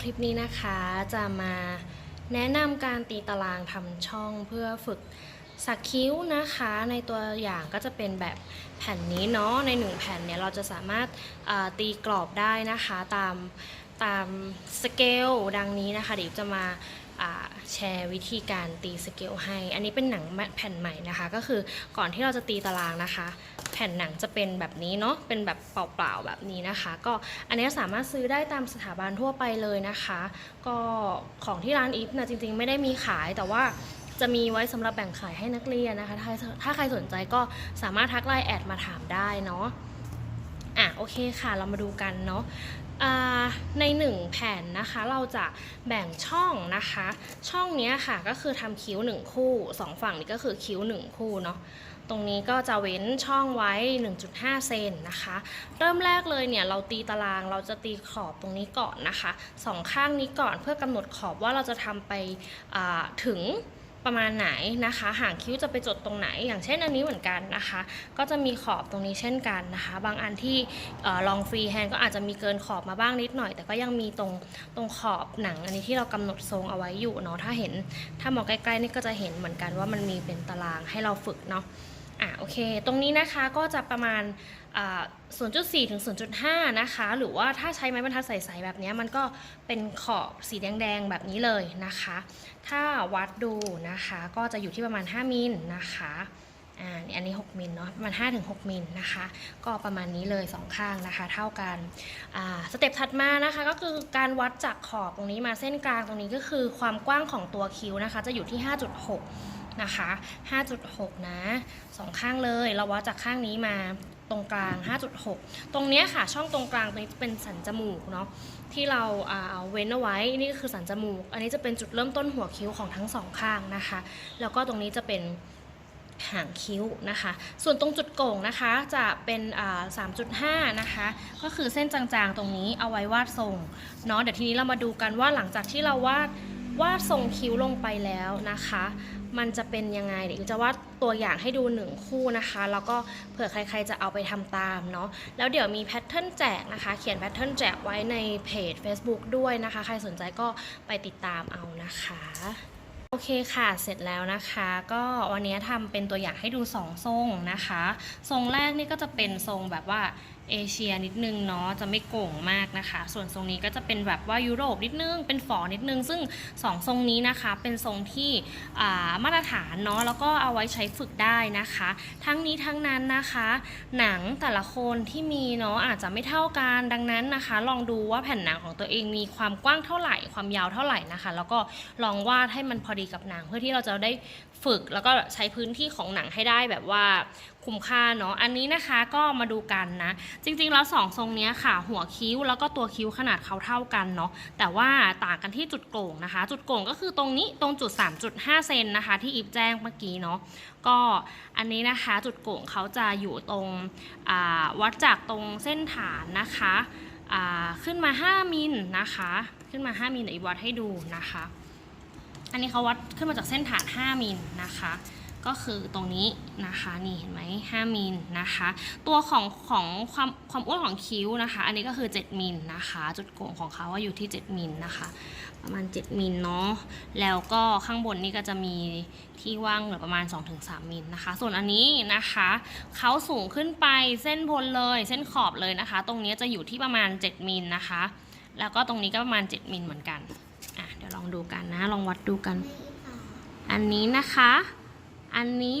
คลิปนี้นะคะจะมาแนะนำการตีตารางทำช่องเพื่อฝึกสักคิ้วนะคะ ในตัวอย่างก็จะเป็นแบบแผ่นนี้เนาะในหนึ่งแผ่นเนี่ยเราจะสามารถตีกรอบได้นะคะตามตามสเกลดังนี้นะคะเดี๋ยวจะมา แชร์วิธีการตีสเกลให้ อันนี้เป็นหนังแผ่นใหม่นะคะ ก็คือก่อนที่เราจะตีตารางนะคะ แผ่นหนังจะเป็นแบบนี้เนาะ เป็นแบบเปล่าๆแบบนี้นะคะ ก็อันนี้สามารถซื้อได้ตามสถาบันทั่วไปเลยนะคะ ก็ของที่ร้านอีฟนะจริงๆ ไม่ได้มีขายแต่ว่าจะมีไว้สำหรับแบ่งขายให้นักเรียนนะคะ ถ้าถ้าใครสนใจก็สามารถทักไลน์แอดมาถามได้เนาะ อะโอเคค่ะเรามาดูกันเนาะในหนึ่งแผ่นนะคะเราจะแบ่งช่องนะคะ ช่องนี้ค่ะก็คือทำคิ้วหนึ่งคู่สองฝั่งนี้ก็คือคิ้วหนึ่งคู่เนาะตรงนี้ก็จะเว้นช่องไว้ 1.5 เซนนะคะ เริ่มแรกเลยเนี่ยเราตีตารางเราจะตีขอบตรงนี้ก่อนนะคะสองข้างนี้ก่อนเพื่อกำหนดขอบว่าเราจะทำไปถึง ประมาณไหนนะคะ ห่างคิ้วจะไปจดตรงไหน อย่างเช่นอันนี้เหมือนกันนะคะ ก็จะมีขอบตรงนี้เช่นกันนะคะ บางอันที่ลองฟรีแฮนด์ก็อาจจะมีเกินขอบมาบ้างนิดหน่อย แต่ก็ยังมีตรงตรงขอบหนัง อันนี้ที่เรากำหนดทรงเอาไว้อยู่เนาะถ้าเห็นถ้ามองใกล้ๆนี่ก็จะเห็นเหมือนกันว่ามันมีเป็นตารางให้เราฝึกเนาะ อะโอเค ตรงนี้นะคะก็จะประมาณ 0.4 ถึง 0.5 นะคะ หรือว่าถ้าใช้ไม้บรรทัดใสๆแบบนี้มันก็เป็นขอบสีแดงๆ แบบนี้เลยนะคะ ถ้าวัดดูนะคะก็จะอยู่ที่ประมาณ 5 มิลนะคะอ่าอันนี้ 6 มิลเนาะประมาณ5-6มิลนะคะ ก็ประมาณนี้เลยสองข้างนะคะ เท่ากันอ่าสเต็ปถัดมานะคะ ก็คือการวัดจากขอบตรงนี้มาเส้นกลางตรงนี้ก็คือความกว้างของตัวคิ้วนะคะ จะอยู่ที่ 5.6 นะคะ 5.6 นะสองข้างเลย เราวัดจากข้างนี้มาตรงกลาง 5.6 ตรงเนี้ยค่ะ ช่องตรงกลางตรงนี้เป็นสันจมูกเนาะ ที่เราเอาเว้นเอาไว้ นี่ก็คือสันจมูก อันนี้จะเป็นจุดเริ่มต้นหัวคิ้วของทั้งสองข้างนะคะ แล้วก็ตรงนี้จะเป็นหางคิ้วนะคะ ส่วนตรงจุดโก่งนะคะจะเป็น 3.5 นะคะ ก็คือเส้นจางๆ ตรงนี้เอาไว้วาดทรง เนาะ เดี๋ยวทีนี้เรามาดูกันว่าหลังจากที่เราวาด วาดทรงคิ้วลงไปแล้วนะคะ มันจะเป็นยังไงเดี๋ยวจะวาดตัวอย่างให้ดูหนึ่งคู่นะคะ แล้วก็เผื่อใครๆจะเอาไปทำตามเนาะ แล้วเดี๋ยวมีแพทเทิร์นแจกนะคะ เขียนแพทเทิร์นแจกไว้ในเพจ Facebook ด้วยนะคะ ใครสนใจก็ไปติดตามเอานะคะโอเคค่ะ เสร็จแล้วนะคะ ก็วันนี้ทำเป็นตัวอย่างให้ดู 2 ทรงนะคะ ทรงแรกนี่ก็จะเป็นทรงแบบว่า เอเชียนิดนึงเนาะจะไม่โก่งมากนะคะ ส่วนทรงนี้ก็จะเป็นแบบว่ายุโรปนิดนึง เป็นฝอนิดนึง ซึ่ง2ทรงนี้นะคะเป็นทรงที่มาตรฐานเนาะแล้วก็เอาไว้ใช้ฝึกได้นะคะ ทั้งนี้ทั้งนั้นนะคะ หนังแต่ละคนที่มีเนาะอาจจะไม่เท่ากันดังนั้นนะคะ ลองดูว่าแผ่นหนังของตัวเองมีความกว้างเท่าไหร่ ความยาวเท่าไหร่นะคะ แล้วก็ลองวาดให้มันพอดีกับหนังเพื่อที่เราจะได้ฝึกแล้วก็ใช้พื้นที่ของหนังให้ได้แบบว่า คุ้มค่าเนาะอันนี้นะคะก็มาดูกันนะ จริงๆแล้วสองทรงนี้ค่ะ หัวคิ้วแล้วก็ตัวคิ้วขนาดเขาเท่ากันเนาะแต่ว่าต่างกันที่จุดโก่งนะคะ จุดโก่งก็คือตรงนี้ตรงจุด 3.5 เซนนะคะ ที่อีฟแจ้งเมื่อกี้เนาะก็อันนี้นะคะจุดโก่งเขาจะอยู่ตรงวัดจากตรงเส้นฐานนะคะขึ้นมา 5 มิลนะคะ ขึ้นมา 5มิลอีฟวัดให้ดูนะคะ อันนี้เขาวัดขึ้นมาจากเส้นฐาน 5มิลนะคะ ก็คือตรงนี้นะคะนี่เห็นไหม5มิลนะคะ ตัวของของความความอ้วนของคิ้วนะคะ อันนี้ก็คือ 7มิลนะคะ จุดโก่งของเขาว่าอยู่ที่ 7มิลนะคะ ประมาณ 7มิลเนาะแล้วก็ข้างบนนี่ก็จะมีที่ว่างเหลือประมาณ 2-3มิลนะคะ ส่วนอันนี้นะคะเขาสูงขึ้นไปเส้นบนเลยเส้นขอบเลยนะคะ ตรงนี้จะอยู่ที่ประมาณ 7มิลนะคะ แล้วก็ตรงนี้ก็ประมาณ 7มิลเหมือนกันอะเดี๋ยวลองดูกันนะลองวัดดูกัน อันนี้นะคะ อันนี้